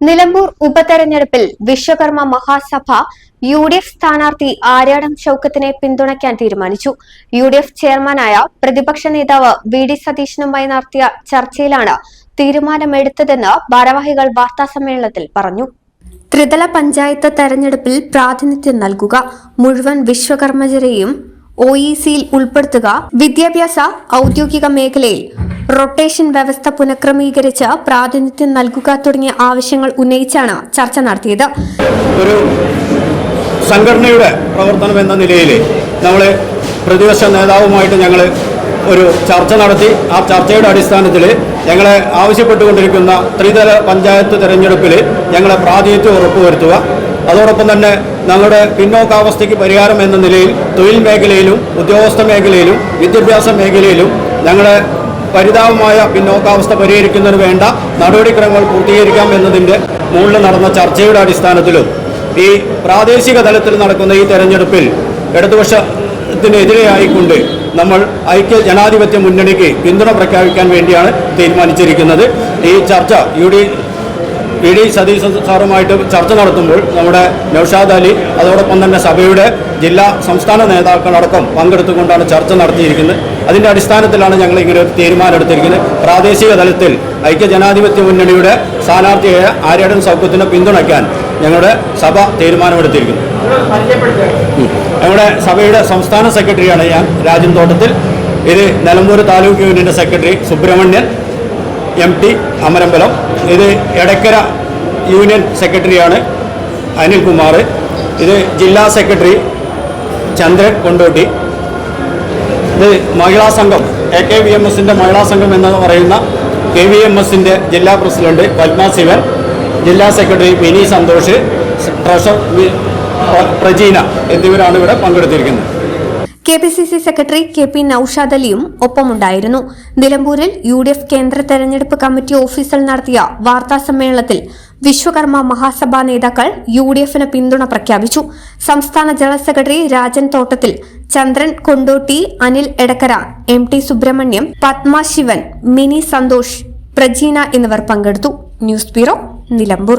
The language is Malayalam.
നിലമ്പൂർ ഉപതെരഞ്ഞെടുപ്പിൽ Vishwakarma Mahasabha U D F സ്ഥാനാർത്ഥി ആര്യാടം ഷൌക്കത്തിനെ പിന്തുണയ്ക്കാൻ തീരുമാനിച്ചു. യു ഡി എഫ് ചെയർമാനായ പ്രതിപക്ഷ നേതാവ് വി ഡി സതീശനുമായി നടത്തിയ ചർച്ചയിലാണ് തീരുമാനമെടുത്തതെന്ന് ഭാരവാഹികൾ വാർത്താസമ്മേളനത്തിൽ പറഞ്ഞു. ത്രിതല പഞ്ചായത്ത് തെരഞ്ഞെടുപ്പിൽ പ്രാതിനിധ്യം നൽകുക മുഴുവൻ വിശ്വകർമ്മചരെയും ഒഇസിയിൽ ഉൾപ്പെടുത്തുക വിദ്യാഭ്യാസ ഔദ്യോഗിക മേഖലയിൽ റൊട്ടേഷൻ വ്യവസ്ഥ പുനഃക്രമീകരിച്ച് പ്രാതിനിധ്യം നൽകുക തുടങ്ങിയ ആവശ്യങ്ങൾ ഉന്നയിച്ചാണ് ചർച്ച നടത്തിയത്. ഒരു സംഘടനയുടെ പ്രവർത്തനം എന്ന നിലയിൽ നമ്മൾ പ്രതിപക്ഷ നേതാവുമായിട്ട് ഞങ്ങൾ ഒരു ചർച്ച നടത്തി. ആ ചർച്ചയുടെ അടിസ്ഥാനത്തിൽ ഞങ്ങളെ ആവശ്യപ്പെട്ടുകൊണ്ടിരിക്കുന്ന ത്രിതല പഞ്ചായത്ത് തെരഞ്ഞെടുപ്പിൽ ഞങ്ങളെ പ്രാതിനിധ്യം ഉറപ്പുവരുത്തുക. അതോടൊപ്പം തന്നെ ഞങ്ങളുടെ പിന്നോക്കാവസ്ഥയ്ക്ക് പരിഹാരം എന്ന നിലയിൽ തൊഴിൽ മേഖലയിലും ഉദ്യോഗസ്ഥ മേഖലയിലും വിദ്യാഭ്യാസ മേഖലയിലും ഞങ്ങളെ പരിതാപമായ പിന്നോക്കാവസ്ഥ പരിഹരിക്കുന്നതിന് വേണ്ട. നടപടിക്രമങ്ങൾ പൂർത്തീകരിക്കാം എന്നതിന്റെ മുകളിൽ നടന്ന ചർച്ചയുടെ അടിസ്ഥാനത്തിലും ഈ പ്രാദേശിക തലത്തിൽ നടക്കുന്ന ഈ തെരഞ്ഞെടുപ്പിൽ ഇടതുപക്ഷത്തിനെതിരെയായിക്കൊണ്ട് നമ്മൾ ഐക്യ ജനാധിപത്യ മുന്നണിക്ക് പിന്തുണ പ്രഖ്യാപിക്കാൻ വേണ്ടിയാണ് തീരുമാനിച്ചിരിക്കുന്നത്. ഈ ചർച്ച യു ഇ ഡി സതീശൻ സാറുമായിട്ട് ചർച്ച നടത്തുമ്പോൾ നമ്മുടെ നൌഷാദ് അലി അതോടൊപ്പം തന്നെ സഭയുടെ ജില്ലാ സംസ്ഥാന നേതാക്കളടക്കം പങ്കെടുത്തുകൊണ്ടാണ് ചർച്ച നടത്തിയിരിക്കുന്നത്. അതിന്റെ അടിസ്ഥാനത്തിലാണ് ഞങ്ങൾ ഇങ്ങനെ ഒരു തീരുമാനം എടുത്തിരിക്കുന്നത്. പ്രാദേശിക തലത്തിൽ ഐക്യ ജനാധിപത്യ മുന്നണിയുടെ സ്ഥാനാർത്ഥിയായ ആര്യടൻ സൗഖ്യത്തിനെ പിന്തുണയ്ക്കാൻ ഞങ്ങളുടെ സഭ തീരുമാനമെടുത്തിരിക്കുന്നു. ഞങ്ങളുടെ സഭയുടെ സംസ്ഥാന സെക്രട്ടറിയാണ് ഞാൻ രാജൻ തോട്ടത്തിൽ. ഇത് നിലമ്പൂർ താലൂക്ക് യൂണിയന്റെ secretary Subramanian. M T Amarambalam. ഇത് എടക്കര യൂണിയൻ സെക്രട്ടറിയാണ് അനിൽകുമാർ. ഇത് ജില്ലാ സെക്രട്ടറി ചന്ദ്രൻ കൊണ്ടോട്ടി. ഇത് മഹിളാ സംഘം എ കെ വി എം എസിന്റെ മഹിളാ സംഘം എന്ന് പറയുന്ന കെ വി എം എസിന്റെ ജില്ലാ പ്രസിഡന്റ് പത്മ ശിവൻ ജില്ലാ സെക്രട്ടറി മിനി സന്തോഷ് ട്രഷർ പ്രജീന എന്നിവരാണ് ഇവിടെ പങ്കെടുത്തിരിക്കുന്നത്. K P C C secretary K P Naushad അലിയും ഒപ്പമുണ്ടായിരുന്നു. നിലമ്പൂരിൽ യു ഡി എഫ് കേന്ദ്ര തെരഞ്ഞെടുപ്പ് കമ്മിറ്റി ഓഫീസിൽ നടത്തിയ വാർത്താ സമ്മേളനത്തിൽ വിശ്വകർമ്മ മഹാസഭാ നേതാക്കൾ യു ഡി എഫിന് പിന്തുണ പ്രഖ്യാപിച്ചു. സംസ്ഥാന general secretary Rajan Thottathil Chandran Kondotty Anil Edakkara M T Subramaniam Padma Shivan Mini Santhosh Prajeena എന്നിവർ പങ്കെടുത്തു. News bureau Nilambur.